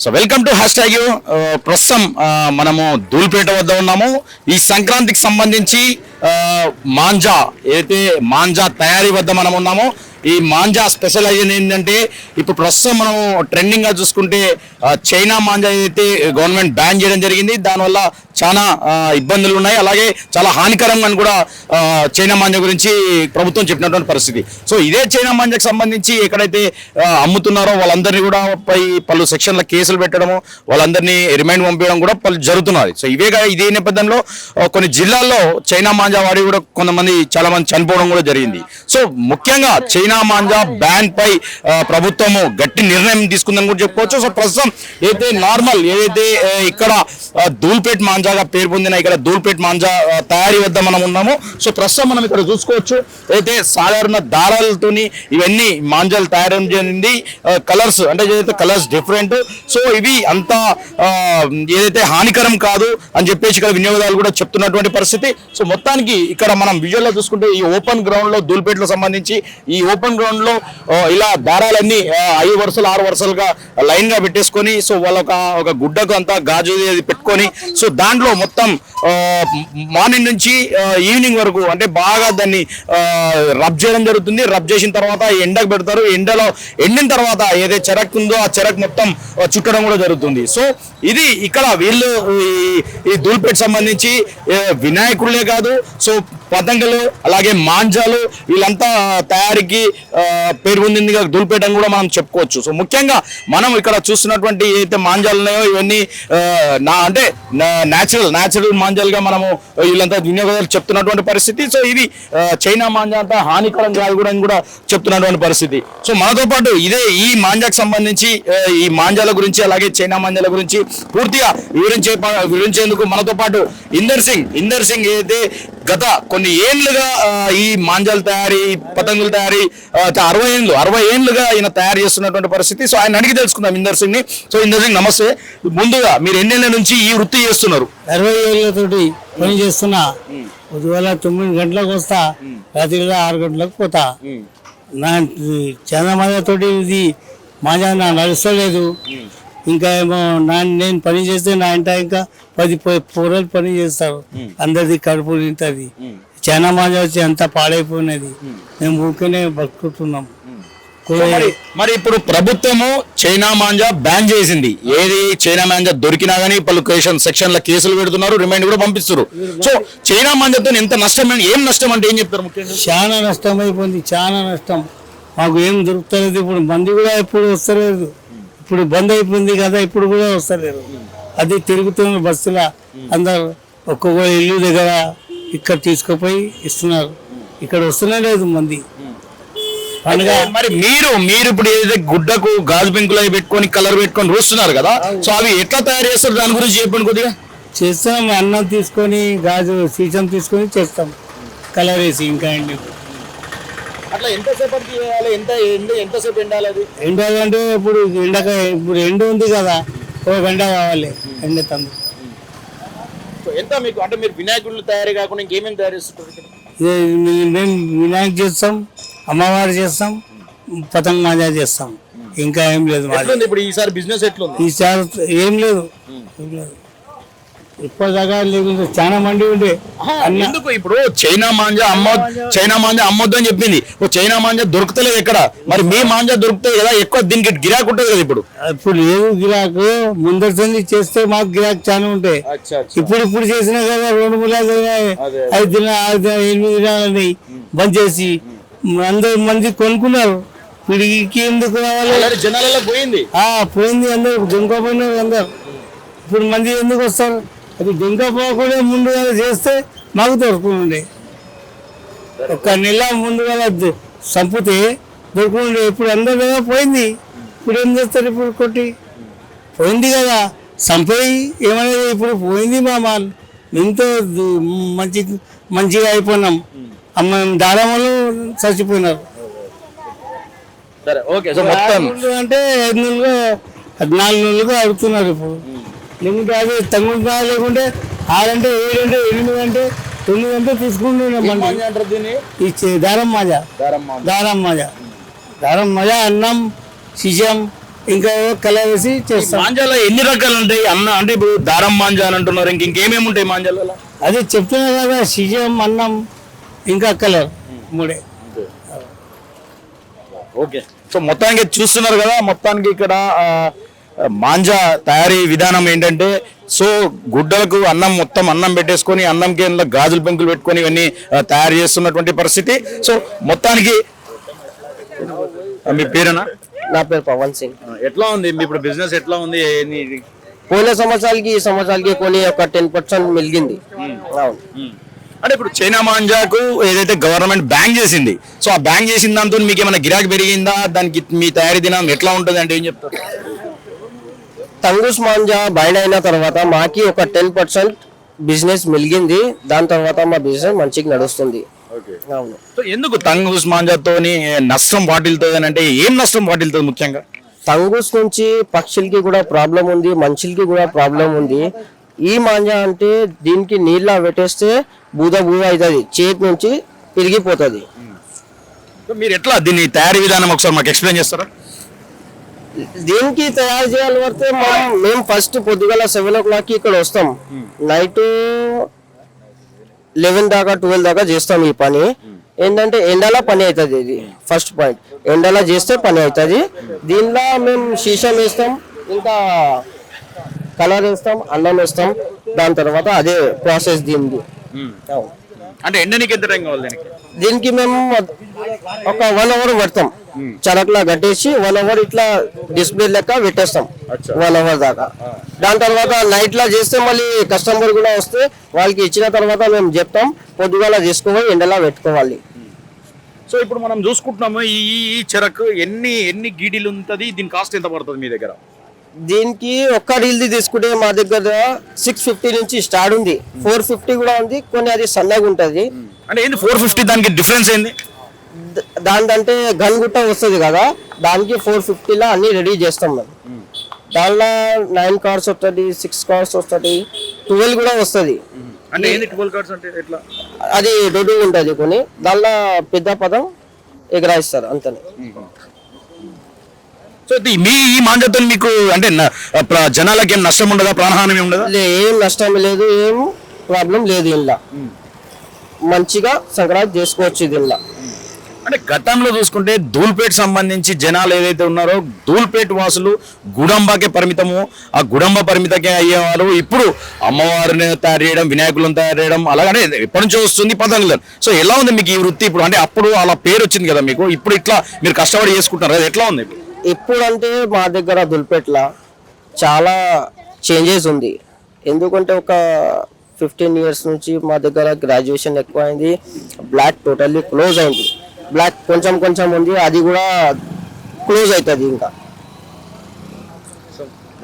So welcome to hash tag ప్రస్తుతం uh, మనము ధూల్పేట వద్ద ఉన్నాము. ఈ సంక్రాంతికి సంబంధించి uh, మాంజా ఏదైతే మాంజా తయారీ వద్ద మనం ఉన్నామో ఈ మాంజా స్పెషల్ ఏంటంటే ఇప్పుడు ప్రస్తుతం మనం ట్రెండింగ్గా చూసుకుంటే uh, చైనా మాంజా ఏదైతే గవర్నమెంట్ బ్యాన్ చేయడం జరిగింది దానివల్ల చాలా ఇబ్బందులు ఉన్నాయి అలాగే చాలా హానికరంగా అని కూడా చైనా మాంజా గురించి ప్రభుత్వం చెప్పినటువంటి పరిస్థితి. సో ఇదే చైనా మాంజాకి సంబంధించి ఎక్కడైతే అమ్ముతున్నారో వాళ్ళందరినీ కూడా పై పలు సెక్షన్ల కేసులు పెట్టడము వాళ్ళందరినీ రిమైండ్ పంపించడం కూడా పలు జరుగుతున్నది. సో ఇవే ఇదే నేపథ్యంలో కొన్ని జిల్లాల్లో చైనా మాంజా వాడి కూడా కొంతమంది చాలా మంది చనిపోవడం కూడా జరిగింది. సో ముఖ్యంగా చైనా మాంజా బ్యాన్ పై ప్రభుత్వము గట్టి నిర్ణయం తీసుకుందని కూడా చెప్పుకోవచ్చు. సో ప్రస్తుతం ఏదైతే నార్మల్ ఏదైతే ఇక్కడ ధూల్పేట్ మాంజా మాంజాగా పేరు పొందిన ఇక్కడ ధూల్పేట్ మాంజా తయారీ వద్ద మనం ఉన్నాము. సో ప్రస్తుతం మనం ఇక్కడ చూసుకోవచ్చు. అయితే సాధారణ దారాలతోని ఇవన్నీ మాంజాలు తయారు జరిగింది కలర్స్ అంటే ఏదైతే కలర్స్ డిఫరెంట్ సో ఇవి అంత ఏదైతే హానికరం కాదు అని చెప్పేసి ఇక్కడ వినియోగదారులు కూడా చెప్తున్నటువంటి పరిస్థితి. సో మొత్తానికి ఇక్కడ మనం విజువల్ చూసుకుంటే ఈ ఓపెన్ గ్రౌండ్లో సంబంధించి ఈ ఓపెన్ గ్రౌండ్లో ఇలా దారాలన్నీ ఐదు వరుసలు ఆరు వరుసలుగా లైన్గా పెట్టేసుకొని సో వాళ్ళ ఒక గుడ్డకు అంతా గాజు పెట్టుకొని సో దాని దాంట్లో మొత్తం మార్నింగ్ నుంచి ఈవినింగ్ వరకు అంటే బాగా దాన్ని రబ్ చేయడం జరుగుతుంది. రబ్ చేసిన తర్వాత ఎండకు పెడతారు. ఎండలో ఎండిన తర్వాత ఏదైతే చెరకు ఉందో ఆ చెరకు మొత్తం చుట్టడం కూడా జరుగుతుంది. సో ఇది ఇక్కడ వీళ్ళు ఈ- ఈ దూల్పేట సంబంధించి వినాయకుడులే కాదు సో పతంగులు అలాగే మాంజాలు వీళ్ళంతా తయారీకి పేరు పొందింది దూల్పేట కూడా మనం చెప్పుకోవచ్చు. సో ముఖ్యంగా మనం ఇక్కడ చూస్తున్నటువంటి ఏదైతే మాంజాలు ఉన్నాయో ఇవన్నీ నా అంటే న్యాచురల్ న్యాచురల్ మాంజాలుగా మనము వీళ్ళంతా వినియోగదారులు చెప్తున్నటువంటి పరిస్థితి. సో ఇది చైనా మాంజా అంతా హానికరం కాదు కూడా అని కూడా చెప్తున్నటువంటి పరిస్థితి. సో మనతో పాటు ఇదే ఈ మాంజాకు సంబంధించి ఈ మాంజాల గురించి అలాగే చైనా మాంజాల గురించి పూర్తిగా వివరించే వివరించేందుకు మనతో పాటు ఇందర్ సింగ్ ఇందర్ సింగ్ ఏదైతే గత కొన్ని ఏళ్ళుగా ఆ, ఈ మాంజాల తయారీ పతంగుల తయారీ అరవై ఏళ్ళు అరవై ఏళ్ళుగా ఈయన తయారు చేస్తున్నటువంటి పరిస్థితి. సో ఆయన అడిగి తెలుసుకుందాం ఇందర్ సింగ్ని సో ఇందర్ సింగ్ నమస్తే. ముందుగా మీరు ఎన్నేళ్ళ నుంచి ఈ వృత్తి చేస్తున్నారు? అరవై ఏళ్ళతోటి పని చేస్తున్నా. ఉదయాల తొమ్మిది గంటలకు వస్తా రాత్రి ఆరు గంటలకు పోతా. నా చాలా మందితోటి ఇది మాజా నా నడుస్తలేదు. ఇంకా ఏమో నా నేను పని చేస్తే నా ఇంట ఇంకా పది పూరలు పని చేస్తారు. అందరిది కడుపు నింటది చాలా మాజా వచ్చి అంతా పాడైపోయినది. మేము ఊరికనే బతుకుతున్నాం. మరి ఇప్పుడు ప్రభుత్వము చైనా మాంజా బ్యాన్ చేసింది. ఏది చైనా మాంజా దొరికినా గానీ పలు కేషన్ సెక్షన్ల కేసులు పెడుతున్నారు రిమైండ్ కూడా పంపిస్తారు సో చైనా మాంజాతో ఎంత నష్టం ఏం నష్టం అంటే ఏం చెప్తారు చాలా నష్టం అయిపోయింది చాలా నష్టం. మాకు ఏం దొరుకుతలేదు ఇప్పుడు మంది కూడా ఎప్పుడు వస్తలేదు. ఇప్పుడు బంద్ అయిపోయింది కదా ఇప్పుడు కూడా వస్తలేరు. అది తిరుగుతున్న బస్సుల అందరు ఒక్కొక్క ఇల్లు దగ్గర ఇక్కడ తీసుకుపోయి ఇస్తున్నారు. ఇక్కడ వస్తూనే లేదు మంది. పండుగ మరి మీరు మీరు ఇప్పుడు ఏదైతే గుడ్డకు గాజు పెంకులు అవి పెట్టుకొని కలర్ పెట్టుకొని రూస్తున్నారు కదా సో అవి ఎట్లా తయారు చేస్తారు? దాని గురించి చెప్పండి కొద్దిగా. చేస్తాం అన్నం తీసుకొని గాజు సీసం తీసుకొని చేస్తాం. కలర్ వేసి ఇంకా ఎండి అట్లా ఎంతసేపటికి చేయాలి? ఎంత ఎండ ఎంతసేపు ఎండాలి అది? ఎండ అంటే ఇప్పుడు ఎండక ఇప్పుడు ఎండ ఉంది కదా ఒక గంట కావాలి ఎండ తందు ఎంత మీకు అంటే మీరు వినాయకుళ్ళు తయారీ కాకుండా ఇంకేమేమి తయారు చేస్తుంటారు ఇక్కడ? ఇది మేము వినాయక చేస్తాం అమ్మవారు చేస్తాం పతంగ మాజా చేస్తాం. ఇంకా ఏం లేదు మాది. ఎట్లుంది ఇప్పుడు ఈసారి బిజినెస్ ఎట్లుంది? ఈసారి ఏం లేదు. ఏం లేదు. ఇప్పటిదాకా చాలా మంది ఉండే. ఎందుకు? ఇప్పుడు చైనా మాంజా అమ్మ చైనా మాంజా అమ్మొద్దు అని చెప్పింది. ఓ చైనా మాంజా దొరుకుతలేదు ఎక్కడ? మరి మీ మాంజా దొరుకుతాయి కదా ఎక్కువ దీనికి గిరాకు ఉంటుంది కదా ఇప్పుడు. ఇప్పుడు లేదు గిరాకు? ముందరిసంది చేస్తే మాకు గిరాకు చాలా ఉంటాయి ఇప్పుడు ఇప్పుడు చేసినా కదా రెండు మూడు ఐదు దినాలు ఎనిమిది దినాలని బంద్ చేసి అందరు మంది కొనుక్కున్నారు. పిడికి ఎందుకు రావాలి? జనాలలో పోయింది. ఆ, పోయింది అందరు. దొంగపోయినారు అందరు. ఇప్పుడు మంది ఎందుకు వస్తారు? అది దొంగపోకుండా ముందుగా చేస్తే మాకు దొరుకుతుండే. ఒక నెల ముందుగా చంపితే దొరుకుతుండే. ఇప్పుడు అందరి దగ్గర పోయింది. ఇప్పుడు ఏం చేస్తారు ఇప్పుడు కొట్టి? పోయింది కదా. చంపేయి ఏమనేది ఇప్పుడు పోయింది మా మాల్ ఎంతో మంచి మంచిగా అయిపోయినాం. అమ్మ దారమ్మలు చచ్చిపోయినారు. సరే ఓకే. సో మొత్తం రాజులు అంటే ఐదు నెలలుగా పద్నాలుగు నెలలుగా అడుగుతున్నారు ఇప్పుడు. లేకుంటే అది తగ్గుతుందా లేకుంటే ఆరంటే ఏడంటే ఎనిమిది అంటే తొమ్మిది అంటే తీసుకుంటున్నాం మళ్ళీ మాంజా అంటారు దీన్ని? ఈ చే- దారం మాజా. దారం మాంజా. దారం మాజా. అన్నం సిజం ఇంకా కలర్ వేసి చేస్తాం. మాంజాలో ఎన్ని రకాలు ఉంటాయి అన్న అంటే ఇప్పుడు దారం మాంజా అని అంటున్నారు ఇంక ఇంకేమేమి ఉంటాయి మాంజాలలో? అదే చెప్తున్నా కదా సిజం అన్నం ఇంకా కలర్ మూడే. ఓకే. సో మొత్తానికి చూస్తున్నారు కదా మొత్తానికి ఇక్కడ మాంజా తయారీ విధానం ఏంటంటే సో గుడ్డలకు అన్నం మొత్తం అన్నం పెట్టేసుకొని అన్నం కింద గాజుల పెంకులు పెట్టుకొని ఇవన్నీ తయారు చేస్తున్నటువంటి పరిస్థితి. సో మొత్తానికి మీ పేరేనా? నా పేరు పవన్ సింగ్. ఎట్లా ఉంది? ఇప్పుడు బిజినెస్ ఎట్లా ఉంది? పోయిన సంవత్సరాలకి ఈ సంవత్సరాలకి కొన్ని ఒక టెన్ పర్సెంట్ మిలిగింది అవును. అంటే ఇప్పుడు చైనా మాంజాకు ఏదైతే గవర్నమెంట్ బ్యాన్ చేసింది సో ఆ బ్యాన్ చేసిన దాంతో మీకు ఏమైనా గిరాకీ పెరిగిందా? దానికి మీ తయారీ దినం ఎట్లా ఉంటుంది అంటే ఏం చెప్తారు? తంగుస్ మాంజా బయట అయిన తర్వాత మాకి ఒక టెన్ పర్సెంట్ బిజినెస్ మిలిగింది. దాని తర్వాత మా బిజినెస్ మంచిగా నడుస్తుంది. అవును. సో ఎందుకు తంగూస్ మాంజాతోని నష్టం వాటిల్తుంది అని అంటే ఏం నష్టం వాటిల్తుంది ముఖ్యంగా? తంగుస్ నుంచి పక్షులకి కూడా ప్రాబ్లం ఉంది మనుషులకి కూడా ప్రాబ్లం ఉంది. ఈ మాంజా అంటే దీనికి నీళ్ళ పెట్టేస్తే బూద బూద అవుతుంది. చేతి నుంచి తిరిగిపోతుంది సో మీరు ఎట్లా దీన్ని తయారీ విధానం ఒకసారి మాకు ఎక్స్ప్లెయిన్ చేస్తారా? దీనికి తయారు చేయాలి పడితే మనం మేము ఫస్ట్ పొద్దుగల సెవెన్ ఓ క్లాక్ ఇక్కడ వస్తాం. నైట్ లెవెన్ దాకా ట్వెల్వ్ దాకా చేస్తాం ఈ పని. ఏంటంటే ఎండలా పని అవుతుంది ఇది ఫస్ట్ పాయింట్ ఎండలా చేస్తే పని అవుతుంది. దీనిలో మేము శీషం వేస్తాం ఇంకా కలర్ వేస్తాం అన్నం వేస్తాం. దాని తర్వాత అదే ప్రాసెస్ దీనికి అవును. అంటే ఎండనికి ఎంత టైం కావాలి దీనికి? దీనికి మేము ఒక వన్ అవర్ పెడతాం. చరక్లా కట్టేసి వన్ అవర్ ఇట్లా డిస్ప్లే లెక్క పెట్టేస్తాం. వన్ అవర్ దాకా. దాని తర్వాత నైట్ లా చేస్తే మళ్ళీ కస్టమర్ కూడా వస్తే వాళ్ళకి ఇచ్చిన తర్వాత మేము చెప్తాం పొద్దుగాల చేసుకోవాలి ఎండలా పెట్టుకోవాలి. సో ఇప్పుడు మనం చూసుకుంటున్నాము ఈ చెరకు ఎన్ని ఎన్ని గీడీలు ఉంటుంది దీని కాస్ట్ ఎంత పడుతుంది మీ దగ్గర? దీనికి ఒక్క డీల్ది తీసుకుంటే మా దగ్గర సిక్స్ ఫిఫ్టీ నుంచి స్టార్ట్ ఉంది. ఫోర్ ఫిఫ్టీ కూడా ఉంది కొన్ని అది సన్నగా ఉంటుంది. అంటే ఏంది ఫోర్ ఫిఫ్టీ దానికి డిఫరెన్స్ ఏంది? దానిదంటే గన్ గుట్ట వస్తుంది కదా దానికి ఫోర్ ఫిఫ్టీలో అన్ని రెడీ చేస్తాం మేము దానిలో నైన్ కార్స్ వస్తుంది సిక్స్ కార్స్ వస్తుంది ట్వెల్వ్ కూడా వస్తుంది. అది దొడ్డు ఉంటుంది కొన్ని. దానిలో పెద్ద పదం ఎగరాయిస్తారు అంతనే. సో ఇది మీ ఈ మాంజాతో మీకు అంటే జనాలకి ఏం నష్టం ఉండదా ప్రాణహాని ఏం ఉండదా? లే ఏం నష్టం లేదు ఏం ప్రాబ్లం లేదు ఇంట్లో. మంచిగా సంక్రాంతి చేసుకోవచ్చు దీనిలో అంటే గతంలో చూసుకుంటే ధూల్పేట్ సంబంధించి జనాలు ఏదైతే ఉన్నారో ధూల్పేట్ వాసులు గుడంబకే పరిమితము. ఆ గుడంబ పరిమితకే అయ్యేవారు. ఇప్పుడు అమ్మవారిని తయారు చేయడం వినాయకులను తయారు చేయడం అలాగనే ఎప్పటి నుంచో వస్తుంది పతంగులు. సో ఎలా ఉంది మీకు ఈ వృత్తి ఇప్పుడు? అంటే అప్పుడు అలా పేరు వచ్చింది కదా మీకు. ఇప్పుడు ఇట్లా మీరు కష్టపడి చేసుకుంటారు అది ఎట్లా ఉంది? ఇప్పుడంటే మా దగ్గర దుల్పేట్ల చాలా చేంజెస్ ఉంది. ఎందుకంటే ఒక ఫిఫ్టీన్ ఇయర్స్ నుంచి మా దగ్గర గ్రాడ్యుయేషన్ ఎక్కువ అయింది బ్లాక్ టోటల్లీ క్లోజ్ అయింది. బ్లాక్ కొంచెం కొంచెం ఉంది అది కూడా క్లోజ్ అవుతుంది ఇంకా.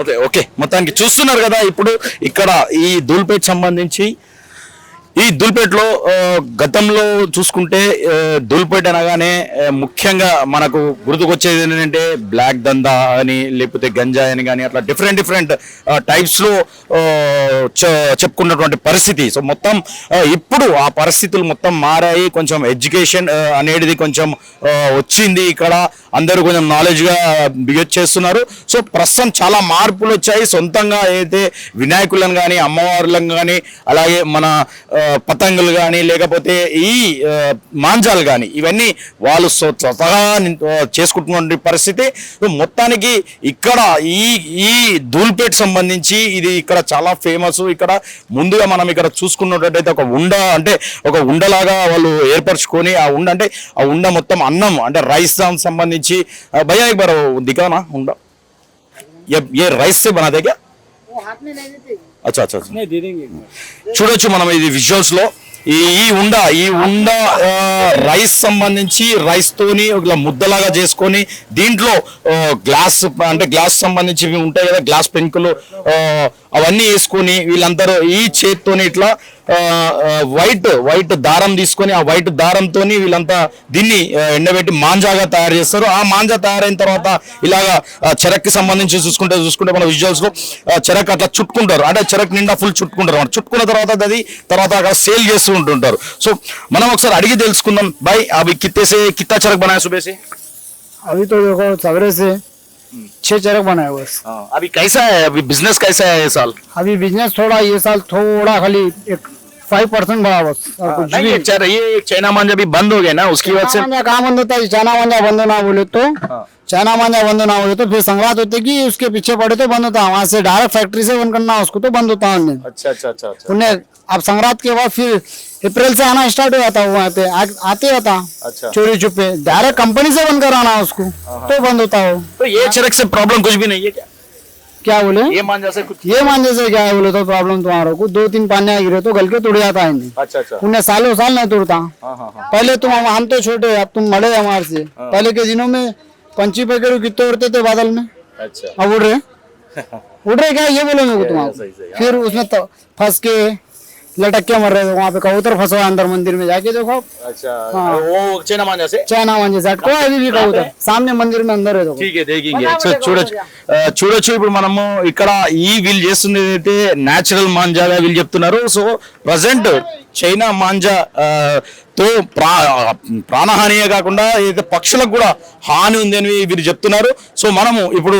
ఓకే ఓకే మొత్తానికి చూస్తున్నారు కదా ఇప్పుడు ఇక్కడ ఈ ధూల్పేట్ సంబంధించి ఈ దుల్పేటలో గతంలో చూసుకుంటే దుల్పేట అనగానే ముఖ్యంగా మనకు గుర్తుకొచ్చేది ఏంటంటే బ్లాక్ దందా అని లేకపోతే గంజా అని కానీ అట్లా డిఫరెంట్ డిఫరెంట్ టైప్స్లో చె- చెప్పుకున్నటువంటి పరిస్థితి. సో మొత్తం ఇప్పుడు ఆ పరిస్థితులు మొత్తం మారాయి. కొంచెం ఎడ్యుకేషన్ అనేది కొంచెం వచ్చింది ఇక్కడ. అందరూ కొంచెం నాలెడ్జ్గా బిహేవ్ చేస్తున్నారు. సో ప్రస్తుతం చాలా మార్పులు వచ్చాయి. సొంతంగా అయితే వినాయకులను కానీ అమ్మవార్లను కానీ అలాగే మన పతంగులు కానీ లేకపోతే ఈ మాంజాలు కానీ ఇవన్నీ వాళ్ళు స్వతహా చేసుకుంటున్న పరిస్థితి. మొత్తానికి ఇక్కడ ఈ ఈ ధూల్పేట్ సంబంధించి ఇది ఇక్కడ చాలా ఫేమస్. ఇక్కడ ముందుగా మనం ఇక్కడ చూసుకున్నట్టయితే ఒక ఉండ అంటే ఒక ఉండలాగా వాళ్ళు ఏర్పరచుకొని ఆ ఉండ అంటే ఆ ఉండ మొత్తం అన్నం అంటే రైస్ దానికి సంబంధించి. భయా ఎక్బారు దిగానా ఉండ? ఏ రైస్ బనా దగ్గర? అచ్చా అచ్చా చూడొచ్చు మనం ఇది విజువల్స్లో. ఈ ఈ ఉండ ఈ ఉండ రైస్ సంబంధించి రైస్ తోని ఇలా ముద్దలాగా చేసుకొని దీంట్లో గ్లాస్ అంటే గ్లాస్ సంబంధించి ఉంటాయి కదా గ్లాస్ పెంకులు అవన్నీ వేసుకొని వీళ్ళందరూ ఈ చేత్తోని ఇట్లా వైట్ వైట్ దారం తీసుకొని ఆ వైట్ దారంతోని వీళ్ళంతా దీన్ని ఆ, ఎండబెట్టి మాంజాగా తయారు చేస్తారు ఆ మాంజా తయారైన తర్వాత ఇలాగా ఆ, చెరక్కి సంబంధించి చూసుకుంటే చూసుకుంటే మన విజువల్స్ లో ఆ, చెరక్ అట్లా చుట్టుకుంటారు అంటే చెరక్ నిండా ఫుల్ చుట్టుకుంటారు అన్నమాట. చుట్టుకున్న తర్వాత అది తర్వాత అక్కడ సేల్ చేస్తూ ఉంటుంటారు సో మనం ఒకసారి అడిగి తెలుసుకుందాం బాయ్ అవి కిత్తేసే కిత్తా చెరక్ బనాయ సుబేసి अभी तो देखो सवेरे से छह चरक बनाए हुए हैं। हाँ, अभी कैसा है अभी बिजनेस कैसा है ये साल अभी बिजनेस थोड़ा ये साल थोड़ा खाली एक फाइव परसेंट बढ़ा और कुछ नहीं भी। ये चर- ये चाइना मांझा भी बंद हो गया ना उसकी वजह से चाइना मांझा कहाँ बंद होता है? चाइना मांझा बंद ना बोले तो। चाइना मांझा बंद ना बोले तो फिर संग्रात होते कि उसके पीछे पड़े तो बंद होता वहाँ से डायरेक्ट फैक्ट्री से बंद करना उसको तो बंद होता उन्हें अच्छा अच्छा अच्छा अच्छा। उन्हें अब संग्रात के बाद फिर अप्रैल से आना स्टार्ट हो जाता वहाँ पे आ, आते होता अच्छा। चोरी छुपे। डायरेक्ट कंपनी से बंद कराना उसको तो बंद होता हो तो ये चरक से प्रॉब्लम कुछ भी नहीं है क्या? क्या बोले? ये मान जैसे कुछ ये मान जैसे क्या है बोले तो प्रॉब्लम तुम्हारा को। दो तीन पानिया गिरे तो गल के टूट जाता है अच्छा अच्छा। उन्हें सालों साल नहीं टूटता हाँ हाँ हाँ। पहले तुम हम तो छोटे अब तुम मरे हमारे से। पहले के दिनों में पंची पकड़ो कितने उड़ते थे बादल में। अच्छा। अब उड़ रहे उड़ रहे क्या? ये बोलो मेरे को तुम आप सही, सही, फिर उसमें तो फंस के लटक के मर रहे थे वहां पे कबूतर फंसा हुआ है अंदर मंदिर में जाके देखो अच्छा वो चाइना मांझा से चाइना मंदिर साइड कोई अभी भी कबूतर सामने मंदिर में अंदर है देखो ठीक है దేకింగే సో చూడొచ్చు ఆ, చూడొచ్చు ఇప్పుడు మనము ఇక్కడ ఈ వీళ్ళు చేస్తుంది ఏదైతే న్యాచురల్ మాంజాగా వీళ్ళు చెప్తున్నారు సో ప్రజెంట్ చైనా మాంజా తో ప్రా ప్రాణహానియే కాకుండా ఏదైతే పక్షులకు కూడా హాని ఉంది అని వీరు చెప్తున్నారు. సో మనము ఇప్పుడు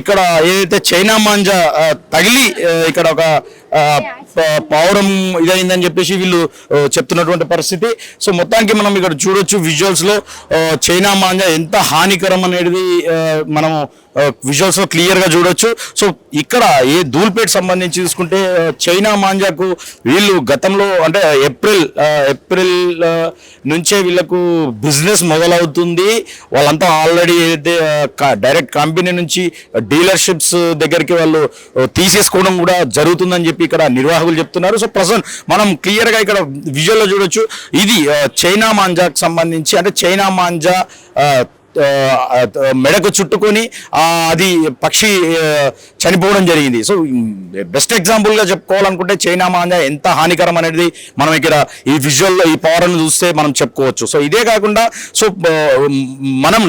ఇక్కడ ఏదైతే చైనా మాంజా తగిలి ఇక్కడ ఒక పౌరం ఇదైందని చెప్పేసి వీళ్ళు చెప్తున్నటువంటి పరిస్థితి. సో మొత్తానికి మనం ఇక్కడ చూడొచ్చు విజువల్స్లో చైనా మాంజా ఎంత హానికరం అనేది మనము విజువల్స్లో క్లియర్గా చూడొచ్చు. సో ఇక్కడ ఏ ధూల్పేట్ సంబంధించి చూసుకుంటే చైనా మాంజాకు వీళ్ళు గతంలో అంటే ఏప్రిల్ ఏప్రిల్ నుంచే వీళ్ళకు బిజినెస్ మొదలవుతుంది. వాళ్ళంతా ఆల్రెడీ ఏదైతే డైరెక్ట్ కంపెనీ నుంచి డీలర్షిప్స్ దగ్గరికి వాళ్ళు తీసేసుకోవడం కూడా జరుగుతుందని చెప్పి ఇక్కడ నిర్వాహకులు చెప్తున్నారు. సో ప్రజెంట్ మనం క్లియర్గా ఇక్కడ విజువల్లో చూడొచ్చు. ఇది చైనా మాంజాకు సంబంధించి అంటే చైనా మాంజా మెడకు చుట్టుకొని అది పక్షి చనిపోవడం జరిగింది. సో బెస్ట్ ఎగ్జాంపుల్గా చెప్పుకోవాలనుకుంటే చైనా మాంజా ఎంత హానికరం అనేది మనం ఇక్కడ ఈ విజువల్లో ఈ పవర్ను చూస్తే మనం చెప్పుకోవచ్చు. సో ఇదే కాకుండా సో మనం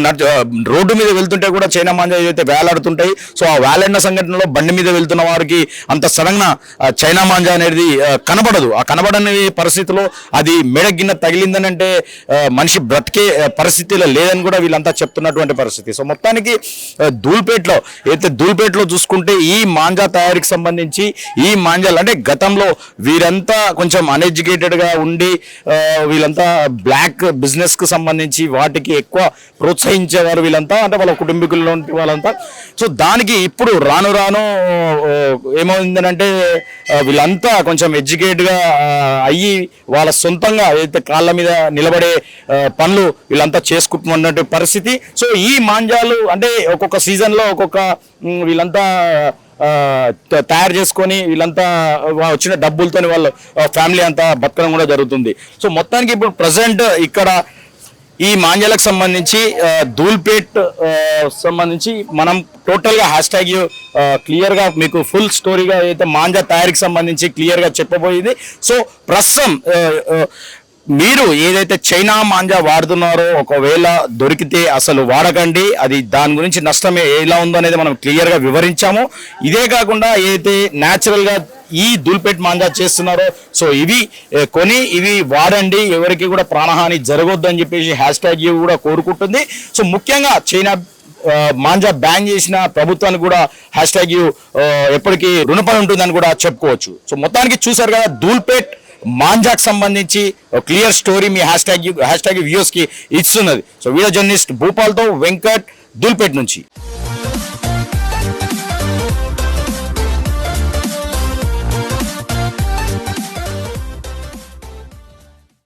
రోడ్డు మీద వెళ్తుంటే కూడా చైనా మాంజా ఏదైతే వేలాడుతుంటాయి సో ఆ వేలాడిన సంఘటనలో బండి మీద వెళ్తున్న వారికి అంత సడన్గా చైనా మాంజా అనేది కనబడదు. ఆ కనబడని పరిస్థితిలో అది మెడగిన్న తగిలిందని అంటే మనిషి బ్రతికే పరిస్థితిలో లేదని కూడా వీళ్ళంతా చెప్తున్నటువంటి పరిస్థితి. సో మొత్తానికి ఆ, ధూల్పేట్లో అయితే ధూల్పేట్లో చూసుకుంటే ఈ మాంజా తయారీకి సంబంధించి ఈ మాంజాలు అంటే గతంలో వీరంతా కొంచెం అన్ఎడ్యుకేటెడ్గా ఉండి వీళ్ళంతా బ్లాక్ బిజినెస్కి సంబంధించి వాటికి ఎక్కువ ప్రోత్సహించేవారు వీళ్ళంతా అంటే వాళ్ళ కుటుంబీకుల్లో వాళ్ళంతా. సో దానికి ఇప్పుడు రాను రాను ఆ, ఏమైందనంటే వీళ్ళంతా కొంచెం ఎడ్యుకేట్గా అయ్యి వాళ్ళ సొంతంగా ఏదైతే కాళ్ళ మీద నిలబడే పనులు వీళ్ళంతా చేసుకుంటున్నటువంటి పరిస్థితి సో ఈ మాంజాలు అంటే ఒక్కొక్క సీజన్లో ఒక్కొక్క వీళ్ళంతా తయారు చేసుకొని వీళ్ళంతా వచ్చిన డబ్బులతో వాళ్ళ ఫ్యామిలీ అంతా బతకడం కూడా జరుగుతుంది. సో మొత్తానికి ఇప్పుడు ప్రజెంట్ ఇక్కడ ఈ మాంజాలకు సంబంధించి ధూల్పేట్ సంబంధించి మనం టోటల్గా హ్యాష్ ట్యాగ్ క్లియర్గా మీకు ఫుల్ స్టోరీగా అయితే మాంజా తయారీకి సంబంధించి క్లియర్గా చెప్పబోయేది. సో ప్రస్తుతం మీరు ఏదైతే చైనా మాంజా వాడుతున్నారో ఒకవేళ దొరికితే అసలు వాడకండి. అది దాని గురించి నష్టం ఎలా ఉందో అనేది మనం క్లియర్గా వివరించాము. ఇదే కాకుండా ఏదైతే న్యాచురల్గా ఈ దూల్పేట్ మాంజా చేస్తున్నారో సో ఇవి కొని ఇవి వాడండి. ఎవరికి కూడా ప్రాణహాని జరగొద్దు అని చెప్పేసి హ్యాష్ ట్యాగ్ కూడా కోరుకుంటుంది. సో ముఖ్యంగా చైనా మాంజా బ్యాన్ చేసిన ప్రభుత్వానికి కూడా హ్యాష్ ట్యాగ్ ఎప్పటికీ రుణపడి ఉంటుందని కూడా చెప్పుకోవచ్చు. సో మొత్తానికి చూసారు కదా దూల్పేట్ మాంజాకు సంబంధించి క్లియర్ స్టోరీ మీ హ్యాష్ ట్యాగ్ హ్యాష్ ట్యాగ్ వ్యూస్కి ఇస్తున్నది. సో వీడియో జర్నలిస్ట్ భూపాల్తో వెంకట్ దుల్పేట్ నుంచి.